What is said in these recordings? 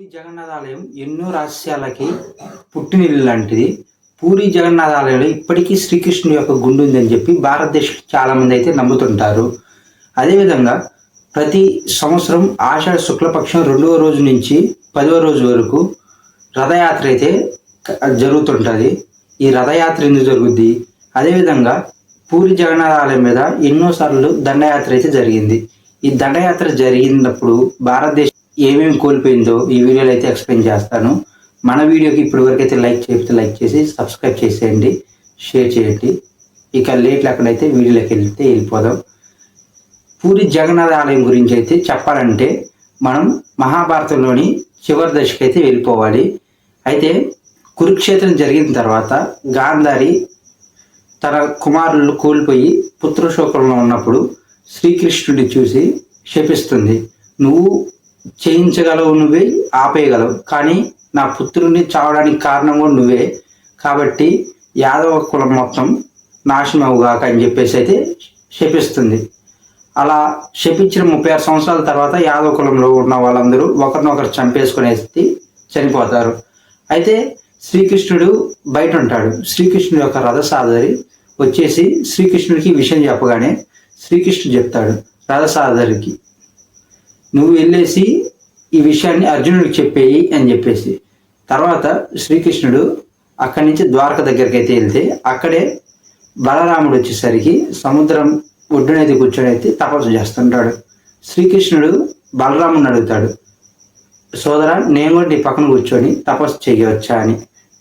పూరి జగన్నాథ ఆలయం ఎన్నో రహస్యాలకి పుట్టినిల్లు లాంటిది. పూరి జగన్నాథ ఆలయంలో ఇప్పటికీ శ్రీకృష్ణుడి యొక్క గుండు ఉందని చెప్పి భారతదేశం చాలామంది అయితే నమ్ముతుంటారు. అదేవిధంగా ప్రతి సంవత్సరం ఆషాఢ శుక్లపక్షం రెండవ రోజు నుంచి పదవ రోజు వరకు రథయాత్ర అయితే జరుగుతుంటుంది. ఈ రథయాత్ర ఎందుకు జరుగుద్ది? అదేవిధంగా పూరి జగన్నాథ ఆలయం మీద ఎన్నోసార్లు దండయాత్ర అయితే జరిగింది. ఈ దండయాత్ర జరిగినప్పుడు భారతదేశం ఏమేమి కోల్పోయిందో ఈ వీడియోలో అయితే ఎక్స్ప్లెయిన్ చేస్తాను. మన వీడియోకి ఇప్పటి వరకు అయితే లైక్ చేస్తే లైక్ చేసి సబ్స్క్రైబ్ చేసేయండి షేర్ చేయండి. ఇక లేట్ లేకుండా అయితే వీడియోలోకి వెళ్తే వెళ్ళిపోదాం. పూరి జగన్నాథ ఆలయం గురించి అయితే చెప్పాలంటే మనం మహాభారతంలోని చివరి దశకి అయితే వెళ్ళిపోవాలి. అయితే కురుక్షేత్రం జరిగిన తర్వాత గాంధారి తన కుమారులు కోల్పోయి పుత్రశోకంలో ఉన్నప్పుడు శ్రీకృష్ణుడిని చూసి శపిస్తుంది. నువ్వు చేయించగలవు నువ్వే ఆపేయగలవు. కానీ నా పుత్రుడిని చావడానికి కారణం కూడా నువ్వే. కాబట్టి యాదవ కులం మొత్తం నాశనం అవుగాక అని చెప్పేసి అయితే శపిస్తుంది. అలా శపించిన ముప్పై ఆరు సంవత్సరాల తర్వాత యాదవ కులంలో ఉన్న వాళ్ళందరూ ఒకరినొకరు చంపేసుకునేసి చనిపోతారు. అయితే శ్రీకృష్ణుడు బయట ఉంటాడు. శ్రీకృష్ణుడు యొక్క రథసాదరి వచ్చేసి శ్రీకృష్ణుడికి విషయం చెప్పగానే శ్రీకృష్ణుడు చెప్తాడు రథసాదరికి నువ్వు వెళ్ళేసి ఈ విషయాన్ని అర్జునుడికి చెప్పేయి అని చెప్పేసి. తర్వాత శ్రీకృష్ణుడు అక్కడి నుంచి ద్వారక దగ్గరికి అయితే వెళ్తే అక్కడే బలరాముడు వచ్చేసరికి సముద్రం ఒడ్డునైతే కూర్చొని అయితే తపస్సు చేస్తుంటాడు. శ్రీకృష్ణుడు బలరాముని అడుగుతాడు సోదరా నేను కూడా నీ పక్కన కూర్చొని తపస్సు చేయవచ్చా అని.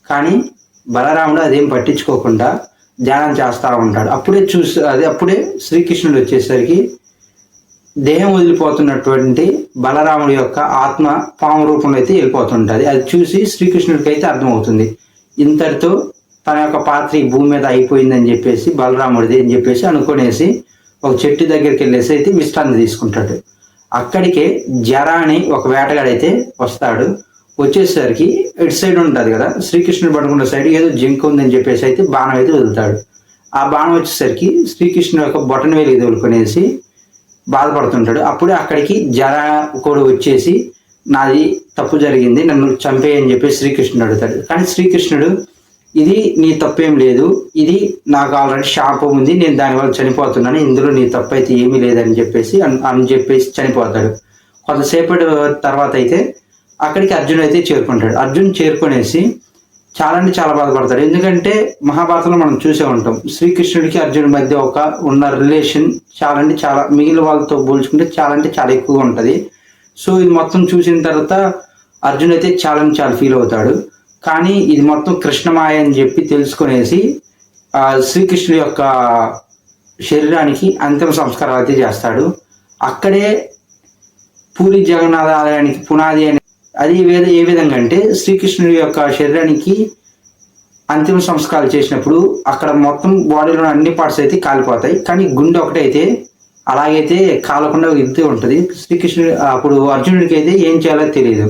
కానీ బలరాముడు అదేం పట్టించుకోకుండా ధ్యానం చేస్తూ ఉంటాడు. అప్పుడే చూసి అదే అప్పుడే శ్రీకృష్ణుడు వచ్చేసరికి దేహం వదిలిపోతున్నటువంటి బలరాముడి యొక్క ఆత్మ పాము రూపంలో అయితే వెళ్ళిపోతుంటుంది. అది చూసి శ్రీకృష్ణుడికి అయితే అర్థమవుతుంది. ఇంతటితో తన యొక్క పాత్ర ఈ భూమి మీద అయిపోయిందని చెప్పేసి బలరాముడిది అని చెప్పేసి అనుకునేసి ఒక చెట్టు దగ్గరికి వెళ్ళేసి అయితే విశ్రాంతి తీసుకుంటాడు. అక్కడికే జర అని ఒక వేటగాడైతే వస్తాడు. వచ్చేసరికి ఇటు సైడ్ ఉంటుంది కదా? శ్రీకృష్ణుడు పడుకున్న సైడ్ ఏదో జింక ఉందని చెప్పేసి అయితే బాణం అయితే వదులుతాడు. ఆ బాణం వచ్చేసరికి శ్రీకృష్ణుడు యొక్క బొటన వేలికి తోలుకొనేసి బాధపడుతుంటాడు. అప్పుడే అక్కడికి జర కూడా వచ్చేసి నాది తప్పు జరిగింది నన్ను చంపేయని చెప్పి శ్రీకృష్ణుడు అడుగుతాడు. కానీ శ్రీకృష్ణుడు ఇది నీ తప్పేం లేదు ఇది నాకు ఆల్రెడీ శాపం ఉంది నేను దానివల్ల చనిపోతున్నాను ఇందులో నీ తప్పు అయితే ఏమీ లేదని చెప్పేసి అని చెప్పేసి చనిపోతాడు. కొంతసేపటి తర్వాత అయితే అక్కడికి అర్జున్ అయితే చేరుకుంటాడు. అర్జున్ చేరుకునేసి చాలా అంటే చాలా బాధపడతాడు ఎందుకంటే మహాభారతంలో మనం చూసే ఉంటాం. శ్రీకృష్ణుడికి అర్జునుడి మధ్య ఒక ఉన్న రిలేషన్ చాలా అంటే చాలా మిగిలిన వాళ్ళతో పోల్చుకుంటే చాలా అంటే చాలా ఎక్కువగా ఉంటుంది. సో ఇది మొత్తం చూసిన తర్వాత అర్జున్ అయితే చాలా అంటే చాలా ఫీల్ అవుతాడు. కానీ ఇది మొత్తం కృష్ణమాయ అని చెప్పి తెలుసుకునేసి శ్రీకృష్ణుడి యొక్క శరీరానికి అంతిమ సంస్కారాలు అయితే చేస్తాడు. అక్కడే పూరి జగన్నాథ ఆలయానికి పునాది అని అది వేద ఏ విధంగా అంటే శ్రీకృష్ణుడి యొక్క శరీరానికి అంతిమ సంస్కారాలు చేసినప్పుడు అక్కడ మొత్తం బాడీలో అన్ని పార్ట్స్ అయితే కాలిపోతాయి. కానీ గుండె ఒకటే అయితే అలాగైతే కాలకుండా ఇది ఉంటుంది. శ్రీకృష్ణుడు అప్పుడు అర్జునుడికి అయితే ఏం చేయాలో తెలియదు.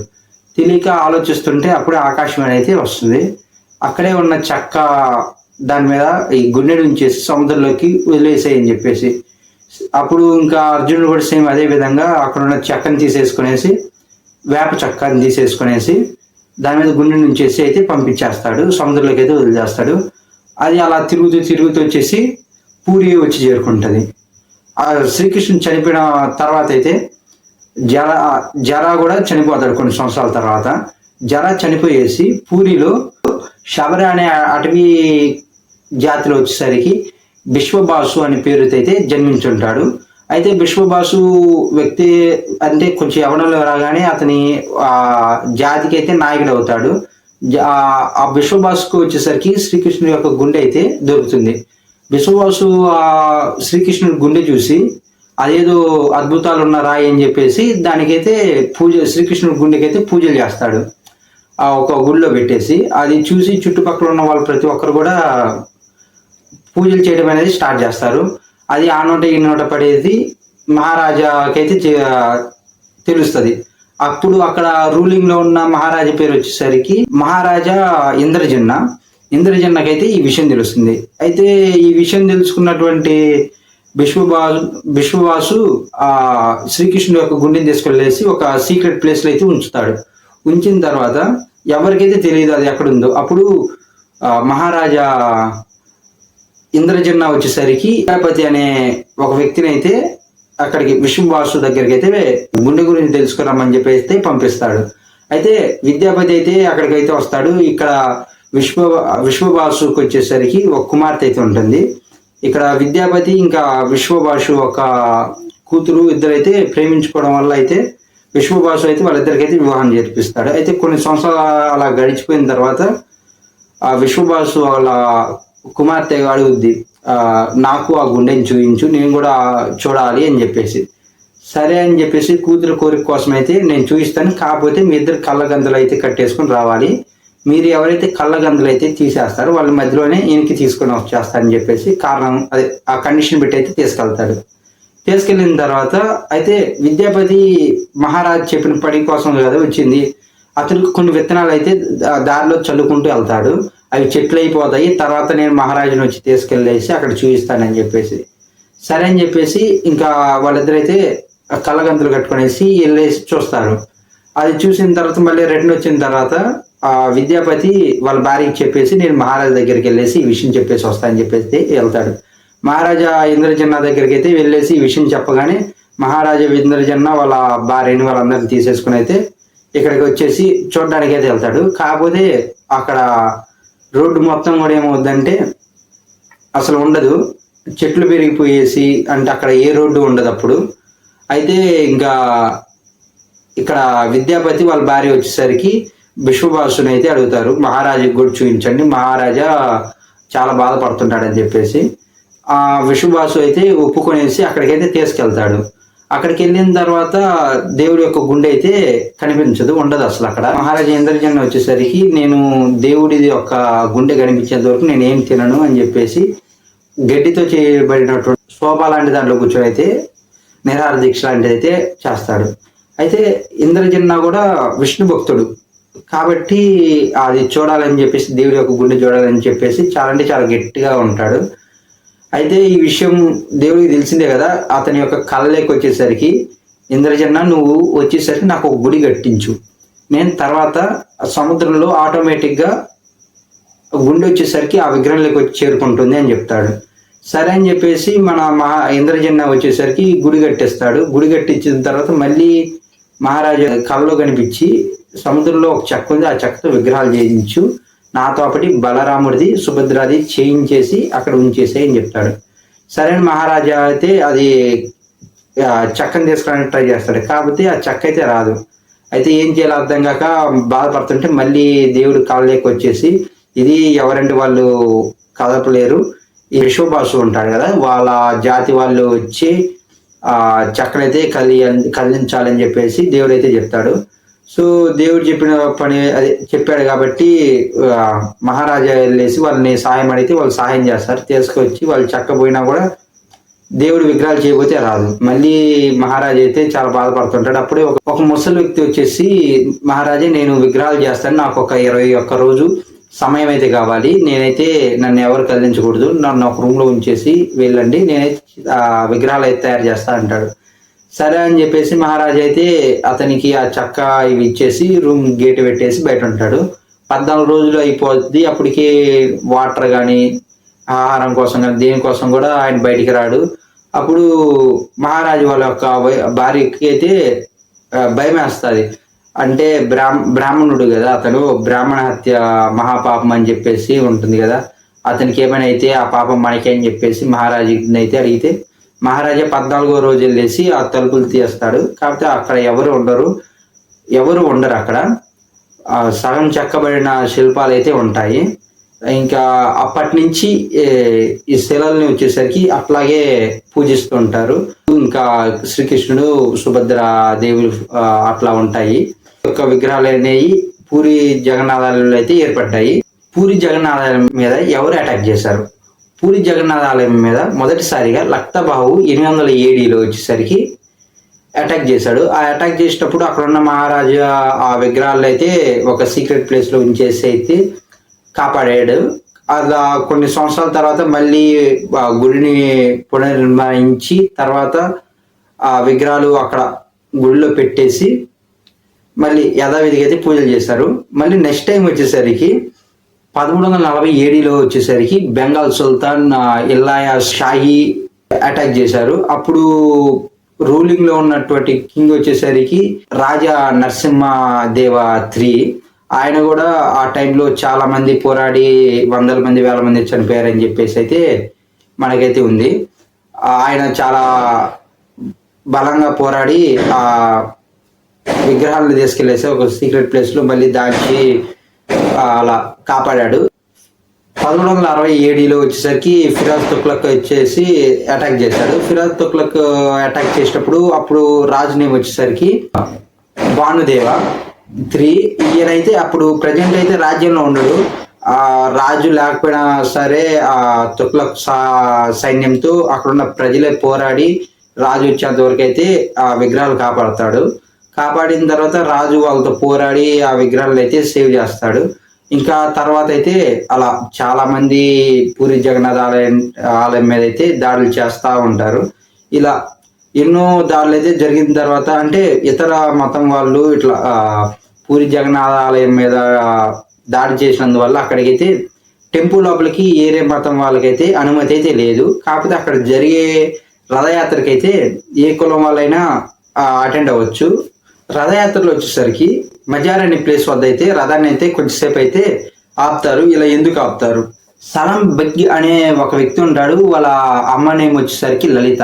తెలియక ఆలోచిస్తుంటే అప్పుడే ఆకాశం అయితే వస్తుంది. అక్కడే ఉన్న చెక్క దాని మీద ఈ గుండె ఉంచేసి సముద్రంలోకి వదిలేసేయని చెప్పేసి. అప్పుడు ఇంకా అర్జునుడు కూడా సేమ్ అదే విధంగా అక్కడ ఉన్న చెక్కను తీసేసుకునేసి వేప చక్కాన్ని తీసేసుకునేసి దాని మీద గుండె నుంచేసి అయితే పంపించేస్తాడు. సముద్రంలోకి అయితే వదిలేస్తాడు. అది అలా తిరుగుతూ తిరుగుతూ వచ్చేసి పూరి వచ్చి చేరుకుంటుంది. ఆ శ్రీకృష్ణుడు చనిపోయిన తర్వాత అయితే జర జర కూడా చనిపోతాడు కొన్ని సంవత్సరాల తర్వాత. జర చనిపోయేసి పూరిలో శబరి అనే అటవీ జాతిలో వచ్చేసరికి విశ్వబాసు అనే పేరుతో అయితే జన్మించుంటాడు. అయితే విశ్వబాసు వ్యక్తి అంటే కొంచెం ఎవడలో రాగానే అతని ఆ జాతికి అయితే నాయకుడు అవుతాడు. ఆ- ఆ విశ్వబాసుకు వచ్చేసరికి శ్రీకృష్ణుడి యొక్క గుండె అయితే దొరుకుతుంది. విశ్వబాసు ఆ శ్రీకృష్ణుడి గుండె చూసి అదేదో అద్భుతాలు ఉన్న రాయి అని చెప్పేసి దానికైతే పూజ శ్రీకృష్ణుడి గుండెకైతే పూజలు చేస్తాడు. ఆ ఒక గుడిలో పెట్టేసి అది చూసి చుట్టుపక్కల ఉన్న వాళ్ళు ప్రతి ఒక్కరు కూడా పూజలు చేయడం అనేది స్టార్ట్ చేస్తారు. అది ఆ నోట ఈ నోట పడేది మహారాజాకైతే చే- తెలుస్తుంది. అప్పుడు అక్కడ రూలింగ్లో ఉన్న మహారాజా పేరు వచ్చేసరికి మహారాజా ఇంద్రజన్న. ఇంద్రజన్నకైతే ఈ విషయం తెలుస్తుంది. అయితే ఈ విషయం తెలుసుకున్నటువంటి విశ్వబాసు విశ్వవాసు ఆ శ్రీకృష్ణుడు యొక్క గుండెని తీసుకెళ్ళేసి ఒక సీక్రెట్ ప్లేస్లో అయితే ఉంచుతాడు. ఉంచిన తర్వాత ఎవరికైతే తెలియదు అది ఎక్కడుందో అప్పుడు మహారాజా ఇంద్రజన్న వచ్చేసరికి గణపతి అనే ఒక వ్యక్తిని అయితే అక్కడికి విశ్వవాసు దగ్గరికి అయితే గుండె గురించి తెలుసుకురమ్మని చెప్పేస్తే పంపిస్తాడు. అయితే విద్యాపతి అయితే అక్కడికైతే వస్తాడు. ఇక్కడ విశ్వ విశ్వవాసుకి వచ్చేసరికి ఒక కుమార్తె అయితే ఉంటుంది. ఇక్కడ విద్యాపతి ఇంకా విశ్వభాషు ఒక కూతురు ఇద్దరైతే ప్రేమించుకోవడం వల్ల అయితే విశ్వభాషు అయితే వాళ్ళిద్దరికైతే వివాహం జరిపిస్తాడు. అయితే కొన్ని సంవత్సరాలు అలా గడిచిపోయిన తర్వాత ఆ విశ్వభాషు వాళ్ళ కుమార్తె అడుగుద్ది నాకు ఆ గుండెని చూపించు నేను కూడా చూడాలి అని చెప్పేసి. సరే అని చెప్పేసి కూతురు కోరిక కోసం అయితే నేను చూపిస్తాను కాకపోతే మీ ఇద్దరు కళ్ళగందులు అయితే కట్టేసుకుని రావాలి. మీరు ఎవరైతే కళ్ళగందులు అయితే తీసేస్తారో వాళ్ళ మధ్యలోనే ఈయనకి తీసుకొని వచ్చేస్తారని చెప్పేసి కారణం అదే ఆ కండిషన్ పెట్టి అయితే తీసుకెళ్తాడు. తీసుకెళ్ళిన తర్వాత అయితే విద్యాపతి మహారాజ్ చెప్పిన పని కోసం కదా వచ్చింది. అతనికి కొన్ని విత్తనాలు అయితే దారిలో చల్లుకుంటూ వెళ్తాడు. అవి చెట్లు అయిపోతాయి తర్వాత నేను మహారాజుని వచ్చి తీసుకెళ్ళేసి అక్కడ చూపిస్తానని చెప్పేసి. సరే అని చెప్పేసి ఇంకా వాళ్ళిద్దరైతే కళ్ళగంతులు కట్టుకునేసి వెళ్ళేసి చూస్తారు. అది చూసిన తర్వాత మళ్ళీ రిటర్న్ వచ్చిన తర్వాత ఆ విద్యాపతి వాళ్ళ భార్యకి చెప్పేసి నేను మహారాజు దగ్గరికి వెళ్ళేసి ఈ విషయం చెప్పేసి వస్తానని చెప్పేసి వెళ్తాడు. మహారాజా ఇంద్రజన్న దగ్గరికి అయితే వెళ్ళేసి ఈ విషయం చెప్పగానే మహారాజా ఇంద్రజన్న వాళ్ళ భార్యని వాళ్ళందరిని తీసేసుకుని అయితే ఇక్కడికి వచ్చేసి చూడడానికి అయితే వెళ్తాడు. కాకపోతే అక్కడ రోడ్డు మొత్తం కూడా ఏమవుద్దంటే అసలు ఉండదు. చెట్లు పెరిగిపోయేసి అంటే అక్కడ ఏ రోడ్డు ఉండదు అప్పుడు. అయితే ఇంకా ఇక్కడ విద్యాపతి వాళ్ళ భార్య వచ్చేసరికి విశ్వభాసుని అయితే అడుగుతారు. మహారాజుకి కూడా చూపించండి. మహారాజా చాలా బాధపడుతుంటాడని చెప్పేసి. ఆ విశ్వభాసు అయితే ఒప్పుకొనేసి అక్కడికైతే తీసుకెళ్తాడు. అక్కడికి వెళ్ళిన తర్వాత దేవుడి యొక్క గుండె అయితే కనిపించదు ఉండదు అసలు అక్కడ. మహారాజా ఇంద్రజన్ వచ్చేసరికి నేను దేవుడిది యొక్క గుండె కనిపించేంత వరకు నేను ఏం తినను అని చెప్పేసి గడ్డితో చేయబడినటువంటి శోభ లాంటి దాంట్లో కూర్చొని అయితే నిరాహార దీక్ష లాంటిది అయితే చేస్తాడు. అయితే ఇంద్రజిన్న కూడా విష్ణు భక్తుడు. కాబట్టి అది చూడాలని చెప్పేసి దేవుడి యొక్క గుండె చూడాలని చెప్పేసి చాలా అంటే చాలా గట్టిగా ఉంటాడు. అయితే ఈ విషయం దేవుడికి తెలిసిందే కదా అతని యొక్క కళ్ళలోకి వచ్చేసరికి ఇంద్రజన్న నువ్వు వచ్చేసరికి నాకు ఒక గుడి కట్టించు. నేను తర్వాత సముద్రంలో ఆటోమేటిక్గా గుండె వచ్చేసరికి ఆ విగ్రహంలోకి వచ్చి చేరుకుంటుంది అని చెప్తాడు. సరే అని చెప్పేసి మన మహా ఇంద్రజన్న వచ్చేసరికి గుడి కట్టేస్తాడు. గుడి కట్టించిన తర్వాత మళ్ళీ మహారాజా కళ్ళలో కనిపించి సముద్రంలో ఒక చెక్క ఉంది ఆ చెక్కతో విగ్రహాలు చేయించు. నాతో ఒకటి బలరాముడిది సుభద్రాది చేయించేసి అక్కడ ఉంచేసే అని చెప్తాడు. సరే అని మహారాజా అయితే అది చెక్కను తీసుకోవడానికి ట్రై చేస్తాడు. కాకపోతే ఆ చెక్క అయితే రాదు. అయితే ఏం చేయాలో అర్థం కాక బాధపడుతుంటే మళ్ళీ దేవుడు కాళ్ళకి వచ్చేసి ఇది ఎవరంటే వాళ్ళు కదపలేరు? ఈ విశ్వభాసు ఉంటాడు కదా వాళ్ళ జాతి వాళ్ళు వచ్చి ఆ చక్కనైతే కలి కదిలించాలని చెప్పేసి దేవుడు అయితే చెప్తాడు. సో దేవుడు చెప్పిన పని అదే చెప్పాడు కాబట్టి మహారాజా వెళ్ళేసి వాళ్ళని సహాయం అడిగితే వాళ్ళు సహాయం చేస్తారు. తీసుకొచ్చి వాళ్ళు చక్కపోయినా కూడా దేవుడు విగ్రహాలు చేయబోతే రాదు. మళ్ళీ మహారాజా అయితే చాలా బాధపడుతుంటాడు. అప్పుడే ఒక ఒక ముసలి వ్యక్తి వచ్చేసి మహారాజా నేను విగ్రహాలు చేస్తాను. నాకు ఒక ఇరవై ఒక్క రోజు సమయం అయితే కావాలి. నేనైతే నన్ను ఎవరు కదిలించకూడదు. నన్ను ఒక రూమ్లో ఉంచేసి వెళ్ళండి. నేనైతే ఆ విగ్రహాలు అయితే తయారు చేస్తా అంటాడు. సరే అని చెప్పేసి మహారాజా అయితే అతనికి ఆ చక్క ఇవి ఇచ్చేసి రూమ్ గేట్ పెట్టేసి బయట ఉంటాడు. పద్నాలుగు రోజులు అయిపోద్ది అప్పటికి వాటర్ కానీ ఆహారం కోసం కానీ దేనికోసం కూడా ఆయన బయటికి రాడు. అప్పుడు మహారాజు వాళ్ళ యొక్క భార్యకి అయితే భయం వేస్తుంది. అంటే బ్రాహ్మ బ్రాహ్మణుడు కదా అతను బ్రాహ్మణ హత్య మహాపాపం అని చెప్పేసి ఉంటుంది కదా. అతనికి ఏమైనా అయితే ఆ పాపం మనకే అని చెప్పేసి మహారాజుని అయితే అడిగితే మహారాజా పద్నాలుగో రోజు వెళ్ళేసి ఆ తలుపులు తీస్తాడు. కాకపోతే అక్కడ ఎవరు ఉండరు. ఎవరు ఉండరు అక్కడ. సగం చెక్కబడిన శిల్పాలు అయితే ఉంటాయి. ఇంకా అప్పటి నుంచి ఈ శిలల్ని వచ్చేసరికి అట్లాగే పూజిస్తూ ఉంటారు. ఇంకా శ్రీకృష్ణుడు సుభద్ర దేవులు అట్లా ఉంటాయి. యొక్క విగ్రహాలు అనేవి పూరి జగన్నాథాలలో అయితే ఏర్పడ్డాయి. పూరి జగన్నాథాలయం మీద ఎవరు అటాక్ చేశారు? పూరి జగన్నాథాలయం మీద మొదటిసారిగా లక్తబాహు ఎనిమిది వందల ఏడీలో వచ్చేసరికి అటాక్ చేశాడు. ఆ అటాక్ చేసేటప్పుడు అక్కడ ఉన్న మహారాజా ఆ విగ్రహాలు అయితే ఒక సీక్రెట్ ప్లేస్లో ఉంచేసి అయితే కాపాడాడు. అలా కొన్ని సంవత్సరాల తర్వాత మళ్ళీ గుడిని పునర్నిర్మించి తర్వాత ఆ విగ్రహాలు అక్కడ గుడిలో పెట్టేసి మళ్ళీ యథావిధిగా అయితే పూజలు చేస్తారు మళ్ళీ నెక్స్ట్ టైం వచ్చేసరికి పదమూడు వందల నలభై ఏడులో వచ్చేసరికి బెంగాల్ సుల్తాన్ ఇల్లాయా షాహీ అటాక్ చేశారు. అప్పుడు రూలింగ్లో ఉన్నటువంటి కింగ్ వచ్చేసరికి రాజా నరసింహదేవ త్రీ. ఆయన కూడా ఆ టైంలో చాలా మంది పోరాడి వందల మంది వేల మంది చనిపోయారని చెప్పేసి అయితే మనకైతే ఉంది. ఆయన చాలా బలంగా పోరాడి ఆ విగ్రహాలను తీసుకెళ్ళేసి ఒక సీక్రెట్ ప్లేస్లో మళ్ళీ దాచి అలా కాపాడాడు. పదమూడు వందల అరవై ఏడిలో వచ్చేసరికి ఫిరాజ్ తుక్లక్ వచ్చేసి అటాక్ చేశాడు. ఫిరాజ్ తుక్లక్ అటాక్ చేసినప్పుడు అప్పుడు రాజు నేమ్ వచ్చేసరికి భానుదేవ త్రీ. ఈయనైతే అప్పుడు ప్రజెంట్ అయితే రాజ్యంలో ఉండడు. ఆ రాజు లేకపోయినా సరే ఆ తుక్లక్ సా- సైన్యంతో అక్కడున్న ప్రజలే పోరాడి రాజు వచ్చేంత వరకు అయితే ఆ విగ్రహాలు కాపాడతాడు. కాపాడిన తర్వాత రాజు వాళ్ళతో పోరాడి ఆ విగ్రహాలు అయితే సేవ్ చేస్తాడు. ఇంకా తర్వాత అయితే అలా చాలా మంది పూరి జగన్నాథ్ ఆలయం ఆలయం మీద అయితే దాడులు చేస్తూ ఉంటారు. ఇలా ఎన్నో దాడులు అయితే జరిగిన తర్వాత అంటే ఇతర మతం వాళ్ళు ఇట్లా పూరి జగన్నాథ ఆలయం మీద దాడి చేసినందువల్ల అక్కడికైతే టెంపుల్ లోపలికి ఏరే మతం వాళ్ళకైతే అనుమతి అయితే లేదు. కాకపోతే అక్కడ జరిగే రథయాత్రకైతే ఏ కులం వాళ్ళైనా అటెండ్ అవ్వచ్చు. రథయాత్రలో వచ్చేసరికి మజార్ అనే ప్లేస్ వద్ద అయితే రథాన్ని అయితే కొంచెంసేపు అయితే ఆపుతారు. ఇలా ఎందుకు ఆపుతారు? సలం బగ్గి అనే ఒక వ్యక్తి ఉంటాడు. వాళ్ళ అమ్మ నేమ్ వచ్చేసరికి లలిత.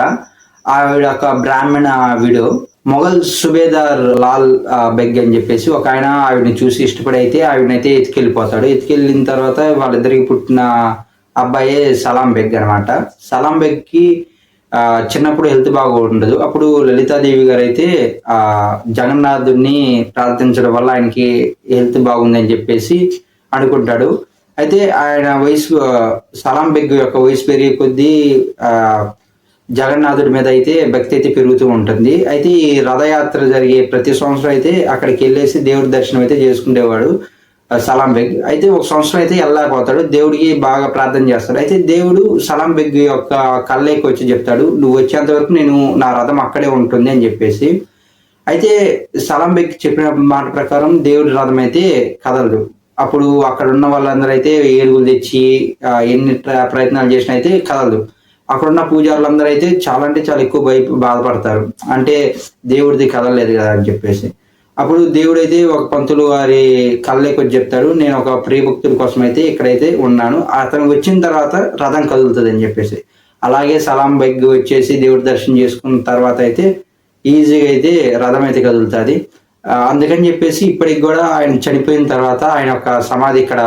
ఆవిడ ఒక బ్రాహ్మణ వీడు. మొఘల్ సుబేదార్ లాల్ బెగ్ అని చెప్పేసి ఒక ఆయన ఆవిడని చూసి ఇష్టపడి అయితే ఆవిడనైతే ఎత్తుకెళ్ళిపోతాడు. ఎత్తుకెళ్ళిన తర్వాత వాళ్ళిద్దరికి పుట్టిన అబ్బాయే సలాం బెగ్ అనమాట సలాం బెగ్కి చిన్నప్పుడు హెల్త్ బాగుండదు. అప్పుడు లలితాదేవి గారు అయితే ఆ జగన్నాథుడిని ప్రార్థించడం వల్ల ఆయనకి హెల్త్ బాగుందని చెప్పేసి అనుకుంటాడు. అయితే ఆయన వయసు ఆ, సలాం బెగ్ యొక్క వయసు పెరిగే కొద్దీ ఆ, జగన్నాథుడి మీద అయితే భక్తి అయితే పెరుగుతూ ఉంటుంది. అయితే ఈ రథయాత్ర జరిగే ప్రతి సంవత్సరం అయితే అక్కడికి వెళ్ళేసి దేవుడి దర్శనం అయితే చేసుకునేవాడు సలాం బెగ్. అయితే ఒక సంవత్సరం అయితే వెళ్ళలేకపోతాడు. దేవుడికి బాగా ప్రార్థన చేస్తాడు. అయితే దేవుడు సలాం బెగ్ యొక్క కళ్ళకి వచ్చి చెప్తాడు నువ్వు వచ్చేంత వరకు నేను నా రథం అక్కడే ఉంటుంది అని చెప్పేసి. అయితే సలాం బెగ్ చెప్పిన మాట ప్రకారం దేవుడి రథం అయితే కదలదు. అప్పుడు అక్కడ ఉన్న వాళ్ళందరూ అయితే ఏడుగులు తెచ్చి ఎన్ని ప్రయత్నాలు చేసినా అయితే కదలదు. అక్కడున్న పూజారులందరూ అయితే చాలా అంటే చాలా ఎక్కువ భయ బాధపడతారు. అంటే దేవుడిది కదలలేదు కదా అని చెప్పేసి. అప్పుడు దేవుడైతే ఒక పంతులు వారి కళ్ళకి వచ్చి చెప్తాడు నేను ఒక ప్రియభక్తుల కోసం అయితే ఇక్కడైతే ఉన్నాను. అతను వచ్చిన తర్వాత రథం కదులుతుంది అని చెప్పేసి. అలాగే సలాం బైక్ వచ్చేసి దేవుడి దర్శనం చేసుకున్న తర్వాత అయితే ఈజీగా అయితే రథం అయితే కదులుతుంది. అందుకని చెప్పేసి ఇప్పటికి కూడా ఆయన చనిపోయిన తర్వాత ఆయన ఒక సమాధి ఇక్కడ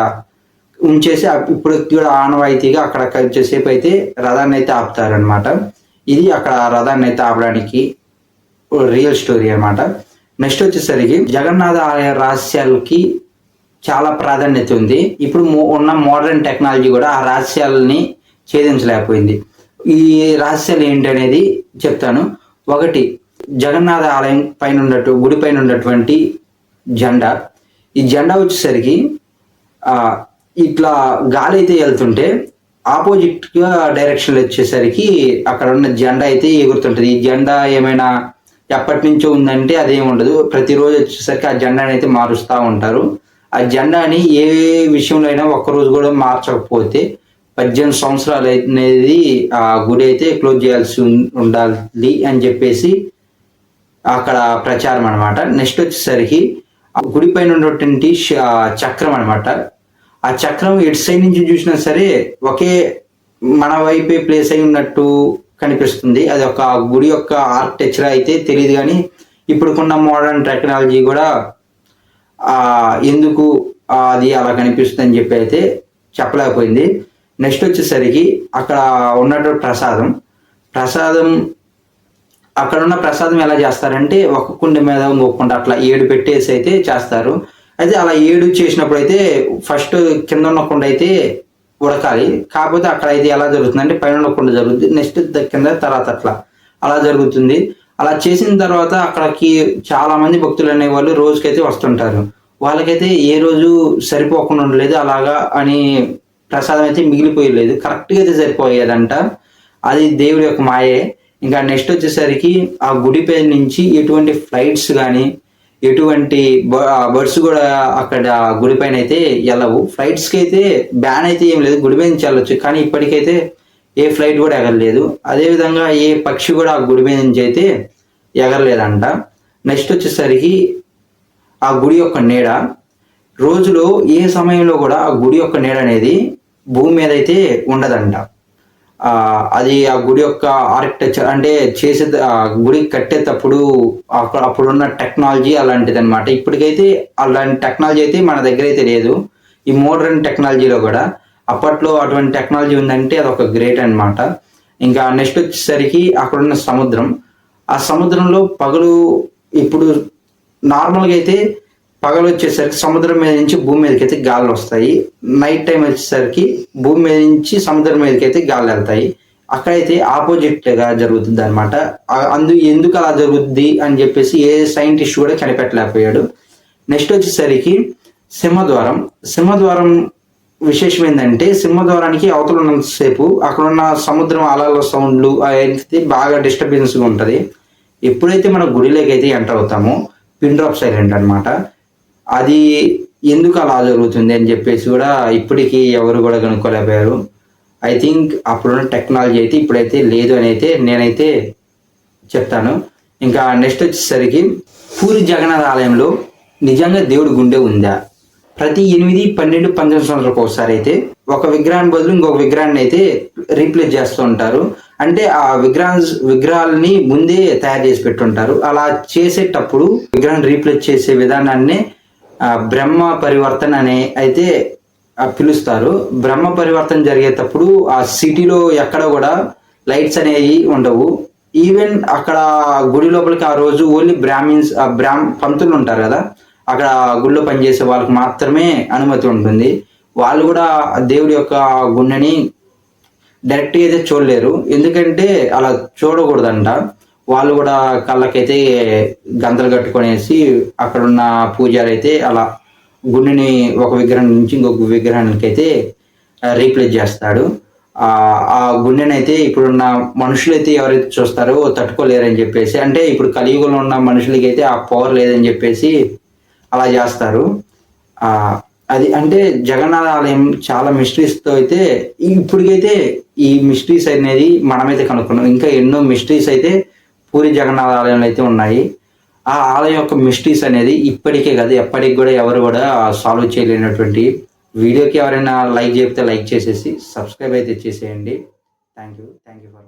ఉంచేసి ఇప్పటికి కూడా ఆనవాయితీగా అక్కడ కొంచెంసేపు అయితే రథాన్ని అయితే ఆపుతారనమాట ఇది అక్కడ రథాన్ని అయితే ఆపడానికి రియల్ స్టోరీ అనమాట నెక్స్ట్ వచ్చేసరికి జగన్నాథ ఆలయ రహస్యాలకి చాలా ప్రాధాన్యత ఉంది. ఇప్పుడు మో- ఉన్న మోడర్న్ టెక్నాలజీ కూడా ఆ రహస్యాలని ఛేదించలేకపోయింది. ఈ రహస్యాలు ఏంటి అనేది చెప్తాను. ఒకటి జగన్నాథ ఆలయం పైన ఉన్నట్టు గుడి పైన ఉన్నటువంటి జెండా. ఈ జెండా వచ్చేసరికి ఇట్లా గాలి అయితే వెళ్తుంటే ఆపోజిట్గా డైరెక్షన్ వచ్చేసరికి అక్కడ ఉన్న జెండా అయితే ఎగురుతుంటది. ఈ జెండా ఏమైనా ఎప్పటి నుంచో ఉందంటే అదేం ఉండదు. ప్రతిరోజు వచ్చేసరికి ఆ జెండాని అయితే మారుస్తూ ఉంటారు. ఆ జెండాని ఏ విషయంలో అయినా ఒక్కరోజు కూడా మార్చకపోతే పద్దెనిమిది సంవత్సరాలు అనేది ఆ గుడి అయితే క్లోజ్ చేయాల్సి ఉం- ఉండాలి అని చెప్పేసి అక్కడ ప్రచారం అనమాట నెక్స్ట్ వచ్చేసరికి ఆ గుడి పైన ఉన్నటువంటి చక్రం అనమాట ఆ చక్రం ఎటు సైడ్ నుంచి చూసినా సరే ఒకే మన వైపే ప్లేస్ అయి ఉన్నట్టు కనిపిస్తుంది. అది ఒక గుడి యొక్క ఆర్కిటెక్చర్ అయితే తెలియదు కానీ ఇప్పుడుకున్న మోడర్న్ టెక్నాలజీ కూడా ఆ ఎందుకు అది అలా కనిపిస్తుంది అని చెప్పి అయితే చెప్పలేకపోయింది. నెక్స్ట్ వచ్చేసరికి అక్కడ ఉన్నటువంటి ప్రసాదం. ప్రసాదం అక్కడ ఉన్న ప్రసాదం ఎలా చేస్తారంటే ఒక కుండ మీద ఇంకొక అట్లా ఏడు పెట్టేసి అయితే చేస్తారు. అయితే అలా ఏడు చేసినప్పుడు అయితే ఫస్ట్ కింద ఉన్న కుండ అయితే ఉడకాలి. కాకపోతే అక్కడ అయితే ఎలా జరుగుతుంది అంటే పైన ఉండకుండా జరుగుతుంది నెక్స్ట్ కింద తర్వాత అట్లా. అలా జరుగుతుంది. అలా చేసిన తర్వాత అక్కడికి చాలా మంది భక్తులు అనేవాళ్ళు రోజుకైతే వస్తుంటారు. వాళ్ళకైతే ఏ రోజు సరిపోకుండా ఉండలేదు అలాగా అని ప్రసాదం అయితే మిగిలిపోయలేదు. కరెక్ట్గా అయితే సరిపోయేదంట. అది దేవుడి యొక్క మాయే. ఇంకా నెక్స్ట్ వచ్చేసరికి ఆ గుడి పేరు నుంచి ఎటువంటి ఫ్లైట్స్ కానీ ఎటువంటి బర్డ్స్ కూడా అక్కడ గుడి పైన అయితే వెళ్ళవు ఫ్లైట్స్కి అయితే బ్యాన్ అయితే ఏం లేదు. గుడి మీద నుంచి వెళ్ళొచ్చు కానీ ఇప్పటికైతే ఏ ఫ్లైట్ కూడా ఎగరలేదు. అదేవిధంగా ఏ పక్షి కూడా ఆ గుడి మీద నుంచి అయితే ఎగరలేదంట. నెక్స్ట్ వచ్చేసరికి ఆ గుడి యొక్క నీడ. రోజులో ఏ సమయంలో కూడా ఆ గుడి యొక్క నీడ అనేది భూమి మీద అయితే ఉండదంట. అది ఆ గుడి యొక్క ఆర్కిటెక్చర్ అంటే చేసే గుడి కట్టేటప్పుడు అక్కడ అప్పుడున్న టెక్నాలజీ అలాంటిది అనమాట ఇప్పటికైతే అలాంటి టెక్నాలజీ అయితే మన దగ్గర అయితే లేదు. ఈ మోడర్న్ టెక్నాలజీలో కూడా అప్పట్లో అటువంటి టెక్నాలజీ ఉందంటే అది ఒక గ్రేట్ అన్నమాట. ఇంకా నెక్స్ట్ వచ్చేసరికి అక్కడ ఉన్న సముద్రం. ఆ సముద్రంలో పగలు ఇప్పుడు నార్మల్గా అయితే పగలు వచ్చేసరికి సముద్రం మీద నుంచి భూమి మీదకి అయితే గాలులు వస్తాయి. నైట్ టైం వచ్చేసరికి భూమి మీద నుంచి సముద్రం మీదకి అయితే గాలి వెళ్తాయి. అక్కడైతే ఆపోజిట్గా జరుగుతుంది అనమాట అందు ఎందుకు అలా జరుగుద్ది అని చెప్పేసి ఏ సైంటిస్ట్ కూడా కనిపెట్టలేకపోయాడు. నెక్స్ట్ వచ్చేసరికి సింహద్వారం. సింహద్వారం విశేషం ఏంటంటే సింహద్వారానికి అవతల ఉన్నంతసేపు అక్కడ ఉన్న సముద్రం అలల సౌండ్లు అయితే బాగా డిస్టర్బెన్స్గా ఉంటుంది. ఎప్పుడైతే మన గుడిలోకి అయితే ఎంటర్ అవుతామో పిన్ డ్రాప్ సైలెంట్ అనమాట అది ఎందుకు అలా జరుగుతుంది అని చెప్పేసి కూడా ఇప్పటికీ ఎవరు కూడా కనుక్కోలేకపోయారు. ఐ థింక్ అప్పుడున్న టెక్నాలజీ అయితే ఇప్పుడైతే లేదు అని అయితే నేనైతే చెప్తాను. ఇంకా నెక్స్ట్ వచ్చేసరికి పూరి జగన్నాథ్ ఆలయంలో నిజంగా దేవుడి గుండె ఉందా? ప్రతి ఎనిమిది పన్నెండు పంతొమ్మిది సంవత్సరాలకు ఒకసారి అయితే ఒక విగ్రహాన్ని బదులు ఇంకొక విగ్రహాన్ని అయితే రీప్లేస్ చేస్తూ ఉంటారు. అంటే ఆ విగ్రహ విగ్రహాలని ముందే తయారు చేసి పెట్టుంటారు. అలా చేసేటప్పుడు విగ్రహాన్ని రీప్లేస్ చేసే విధానాన్ని బ్రహ్మ పరివర్తన అనే అయితే పిలుస్తారు. బ్రహ్మ పరివర్తన జరిగేటప్పుడు ఆ సిటీలో ఎక్కడ కూడా లైట్స్ అనేవి ఉండవు. ఈవెన్ అక్కడ గుడి లోపలికి ఆ రోజు ఓన్లీ బ్రాహ్మిన్స్ ఆ బ్రాహ్మ పంతులు ఉంటారు కదా అక్కడ గుళ్ళో పనిచేసే వాళ్ళకి మాత్రమే అనుమతి ఉంటుంది. వాళ్ళు కూడా దేవుడి యొక్క గుండెని డైరెక్ట్గా అయితే చూడలేరు. ఎందుకంటే అలా చూడకూడదంట. వాళ్ళు కూడా కళ్ళకైతే గంతలు కట్టుకొనేసి అక్కడ ఉన్న పూజారి అయితే అలా గుండెని ఒక విగ్రహం నుంచి ఇంకొక విగ్రహానికి అయితే రీప్లేస్ చేస్తాడు. ఆ గుండెని అయితే ఇప్పుడున్న మనుషులైతే ఎవరైతే చూస్తారో తట్టుకోలేరని చెప్పేసి అంటే ఇప్పుడు కలియుగంలో ఉన్న మనుషులకి అయితే ఆ పవర్ లేదని చెప్పేసి అలా చేస్తారు. అది అంటే జగన్నాథ ఆలయం చాలా మిస్టరీస్తో అయితే ఇప్పటికైతే ఈ మిస్టరీస్ అనేది మనమైతే కనుక్కున్నాం. ఇంకా ఎన్నో మిస్టరీస్ అయితే పూరి జగన్నాథ ఆలయంలో అయితే ఉన్నాయి. ఆ ఆలయం యొక్క మిస్టరీస్ అనేది ఇప్పటికే కాదు ఎప్పటికి కూడా ఎవరు కూడా సాల్వ్ చేయలేనటువంటి వీడియోకి ఎవరైనా లైక్ చెప్తే లైక్ చేసేసి సబ్స్క్రైబ్ అయితే చేసేయండి. Thank you thank you for